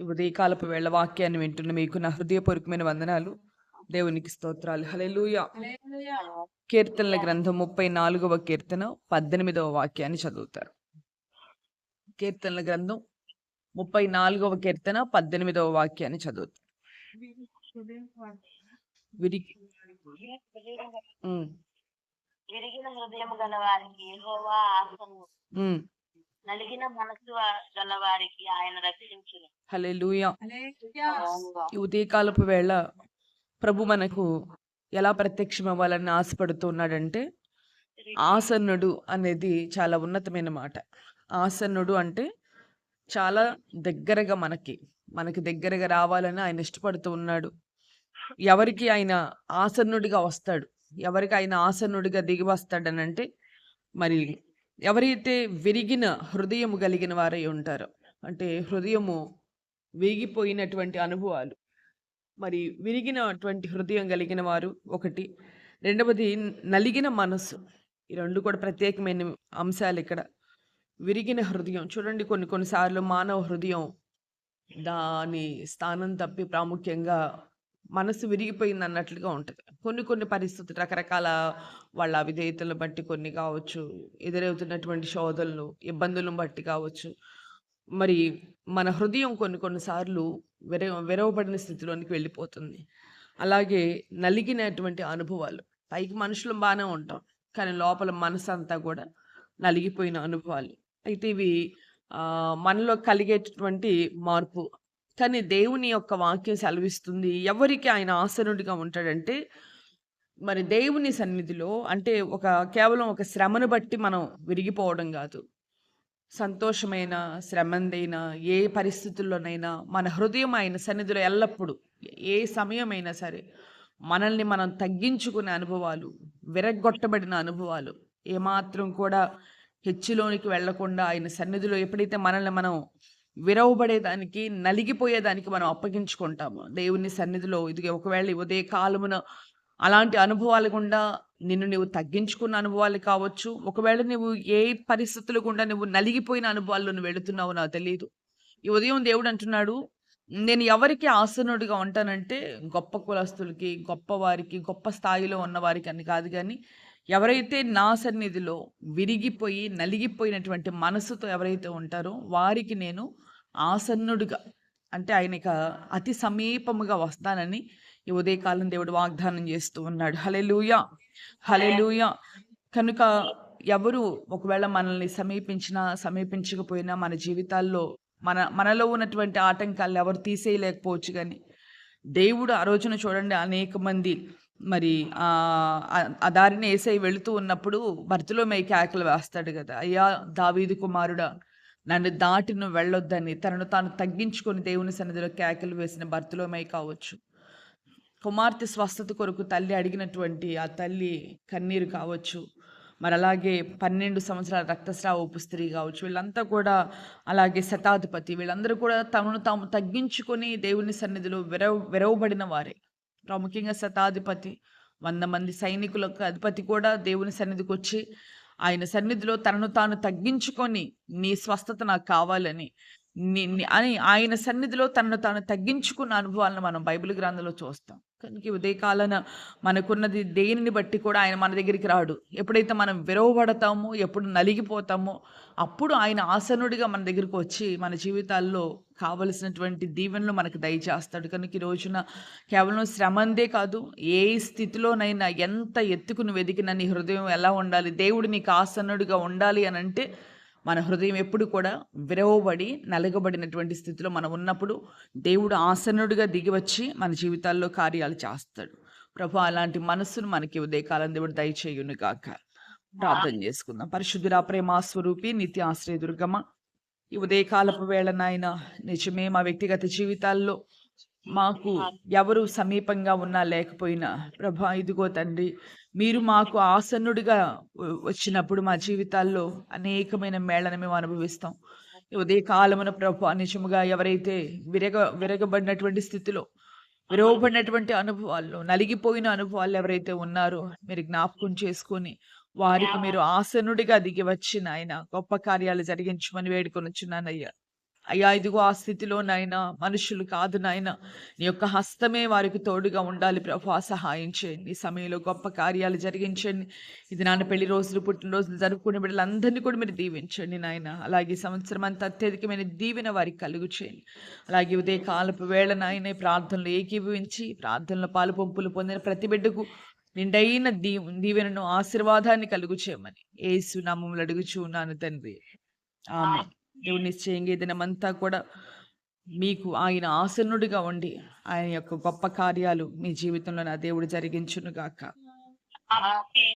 ఈ ఉదయకాలపు వేళ వాక్యాన్ని వింటున్న మీకు నా హృదయపూర్వకమైన వందనాలు. దేవునికి స్తోత్రాలు. హల్లెలూయా. కీర్తనల గ్రంథం ముప్పై నాలుగవ కీర్తన పద్దెనిమిదవ వాక్యాన్ని చదువుతారు. కీర్తనల గ్రంథం ముప్పై నాలుగవ కీర్తన పద్దెనిమిదవ వాక్యాన్ని చదువుతారు. విరిగి విరిగిన హృదయం గల నలిగిన మనసు గల వారికి ఆయన రక్షించును. హల్లెలూయా. ఈ ఉదయకాలపు వేళ ప్రభు మనకు ఎలా ప్రత్యక్షం అవ్వాలని ఆశపడుతున్నాడంటే ఆసన్నుడు అనేది చాలా ఉన్నతమైన మాట. ఆసన్నుడు అంటే చాలా దగ్గరగా మనకి మనకి దగ్గరగా రావాలని ఆయన ఇష్టపడుతూ ఉన్నాడు. ఎవరికి ఆయన ఆసన్నుడిగా వస్తాడు? ఎవరికి ఆయన ఆసన్నుడిగా దిగి వస్తాడనంటే మరి ఎవరైతే విరిగిన హృదయము కలిగిన వారై ఉంటారో అంటే హృదయము వేగిపోయినటువంటి అనుభవాలు మరి విరిగినటువంటి హృదయం కలిగిన వారు ఒకటి. రెండవది నలిగిన మనస్సు. ఈ రెండు కూడా ప్రత్యేకమైన అంశాలు ఇక్కడ. విరిగిన హృదయం. చూడండి కొన్ని కొన్నిసార్లు మానవ హృదయం దాని స్థానం తప్పి ప్రాముఖ్యంగా మనసు విరిగిపోయింది అన్నట్లుగా ఉంటుంది. కొన్ని కొన్ని పరిస్థితులు రకరకాల వాళ్ళ అవిధేయతలను బట్టి కొన్ని కావచ్చు ఎదురవుతున్నటువంటి శోధనలు ఇబ్బందులను బట్టి కావచ్చు. మరి మన హృదయం కొన్ని కొన్నిసార్లు విర విరవబడిన స్థితిలోనికి వెళ్ళిపోతుంది. అలాగే నలిగినటువంటి అనుభవాలు. పైకి మనుషులు బాగానే ఉంటాం కానీ లోపల మనసు అంతా కూడా నలిగిపోయిన అనుభవాలు. అయితే ఇవి మనలో కలిగేటటువంటి మార్పు కానీ దేవుని యొక్క వాక్యం సెలవిస్తుంది. ఎవరికి ఆయన ఆసనుడిగా ఉంటాడంటే మరి దేవుని సన్నిధిలో అంటే ఒక కేవలం ఒక శ్రమను బట్టి మనం విరిగిపోవడం కాదు. సంతోషమైన శ్రమందైనా ఏ పరిస్థితుల్లోనైనా మన హృదయం ఆయన సన్నిధిలో ఎల్లప్పుడూ ఏ సమయమైనా సరే మనల్ని మనం తగ్గించుకునే అనుభవాలు విరగ్గొట్టబడిన అనుభవాలు ఏమాత్రం కూడా హెచ్చులోనికి వెళ్ళకుండా ఆయన సన్నిధిలో ఎప్పుడైతే మనల్ని మనం విరవబడేదానికి నలిగిపోయేదానికి మనం అప్పగించుకుంటాము. దేవుని సన్నిధిలో ఇది ఒకవేళ ఉదయ కాలమున అలాంటి అనుభవాలు గుండా నిన్ను నువ్వు తగ్గించుకున్న అనుభవాలు కావచ్చు ఒకవేళ నువ్వు ఏ పరిస్థితులు గుండా నువ్వు నలిగిపోయిన అనుభవాల్లో నువ్వు వెళుతున్నావో నాకు తెలియదు ఈ ఉదయం దేవుడు అంటున్నాడు నేను ఎవరికి ఆసనుడిగా ఉంటానంటే గొప్ప కులస్తులకి గొప్ప వారికి గొప్ప స్థాయిలో ఉన్న వారికి అని కాదు కానీ ఎవరైతే నా సన్నిధిలో విరిగిపోయి నలిగిపోయినటువంటి మనసుతో ఎవరైతే ఉంటారో వారికి నేను ఆసన్నుడిగా అంటే ఆయనక అతి సమీపముగా వస్తానని ఈ ఉదయకాలం దేవుడు వాగ్దానం చేస్తూ ఉన్నాడు. హలెలూయా హలెలూయా కనుక ఎవరు ఒకవేళ మనల్ని సమీపించినా సమీపించకపోయినా మన జీవితాల్లో మన మనలో ఉన్నటువంటి ఆటంకాలు ఎవరు తీసేయలేకపోవచ్చు కానీ దేవుడు ఆ రోజున చూడండి అనేక మంది మరి ఆ దారిని ఏసై వెళుతూ ఉన్నప్పుడు భర్తలో మై కేకలు వేస్తాడు కదా. అయ్యా దావీదు కుమారుడా నన్ను దాటి నువ్వు వెళ్ళొద్దని తనను తాను తగ్గించుకొని దేవుని సన్నిధిలో కేకలు వేసిన భర్తలోమై కావచ్చు. కుమార్తె స్వస్థత కొరకు తల్లి అడిగినటువంటి ఆ తల్లి కన్నీరు కావచ్చు. మరి అలాగే పన్నెండు సంవత్సరాల రక్తస్రావపు స్త్రీ కావచ్చు. వీళ్ళంతా కూడా అలాగే శతాధిపతి. వీళ్ళందరూ కూడా తమను తాము తగ్గించుకొని దేవుని సన్నిధిలో విరవ విరవబడిన వారే. ప్రాముఖ్యంగా శతాధిపతి వంద మంది సైనికులకు అధిపతి కూడా దేవుని సన్నిధికి వచ్చి ఆయన సన్నిధిలో తనను తాను తగ్గించుకొని నీ స్వస్థత నాకు కావాలని అని ఆయన సన్నిధిలో తనను తాను తగ్గించుకున్న అనుభవాలను మనం బైబిల్ గ్రంథంలో చూస్తాం. కనుక ఉదయకాలన మనకున్నది దేనిని బట్టి కూడా ఆయన మన దగ్గరికి రాడు. ఎప్పుడైతే మనం విరవబడతామో ఎప్పుడు నలిగిపోతామో అప్పుడు ఆయన ఆసనుడిగా మన దగ్గరికి వచ్చి మన జీవితాల్లో కావలసినటువంటి దీవెనలు మనకు దయచేస్తాడు. కనుక ఈ రోజున కేవలం శ్రమందే కాదు ఏ స్థితిలోనైనా ఎంత ఎత్తుకుని వెదికిన నీ హృదయం ఎలా ఉండాలి దేవుడు నీకు ఆసనుడిగా ఉండాలి అని అంటే మన హృదయం ఎప్పుడు కూడా విరవబడి నలగబడినటువంటి స్థితిలో మనం ఉన్నప్పుడు దేవుడు ఆసనుడిగా దిగివచ్చి మన జీవితాల్లో కార్యాలు చేస్తాడు. ప్రభు అలాంటి మనస్సును మనకి ఉదయకాలం దేవుడు దయచేయును గాక. ప్రార్థన చేసుకుందాం. పరిశుద్ధురా ప్రేమ స్వరూపి నిత్య ఆశ్రయ దుర్గమ్మ ఈ ఉదయకాలపు వేళ నాయన నిజమే మా వ్యక్తిగత జీవితాల్లో మాకు ఎవరు సమీపంగా ఉన్నా లేకపోయినా ప్రభా ఇదిగో తండ్రి మీరు మాకు ఆసన్నుడిగా వచ్చినప్పుడు మా జీవితాల్లో అనేకమైన మేళను మేము అనుభవిస్తాం. ఈ ఉదయకాలమున ప్రభు నిజముగా ఎవరైతే విరగ విరగబడినటువంటి స్థితిలో విరవబడినటువంటి అనుభవాల్లో నలిగిపోయిన అనుభవాలు ఎవరైతే ఉన్నారో మీరు జ్ఞాపకం చేసుకొని వారికి మీరు ఆసనుడిగా దిగి వచ్చిన ఆయన గొప్ప కార్యాలు జరిగించమని వేడుకొని వచ్చున్నానయ్యా అయ్యా ఇదిగో ఆ స్థితిలో నాయనా మనుషులు కాదు నాయన నీ యొక్క హస్తమే వారికి తోడుగా ఉండాలి ప్రభు. సహాయం చేయండి. ఈ సమయంలో గొప్ప కార్యాలు జరిగించండి. ఇది నాన్న పెళ్ళి రోజులు పుట్టినరోజులు జరుపుకునే బిడ్డలందరినీ కూడా మీరు దీవించండి నాయన. అలాగే సంవత్సరం అంతా అత్యధికమైన దీవెన వారికి కలుగు చేయండి. అలాగే ఉదయ కాలపు వేళ నాయన ప్రార్థనలు ఏకీభవించి ప్రార్థనలో పాలు పంపులు పొందిన ప్రతి బిడ్డకు నిండైన దీ దీవెనను ఆశీర్వాదాన్ని కలుగు చేయమని. ఏసు నామములు అడుగుచూ ఉన్నాను తండ్రి. ఆమె దేవుడు నిశ్చయంగా ఈ దినమంతా కూడా మీకు ఆయన ఆసన్నుడిగా ఉండి ఆయన యొక్క గొప్ప కార్యాలు మీ జీవితంలో నా దేవుడు జరిగించును గాక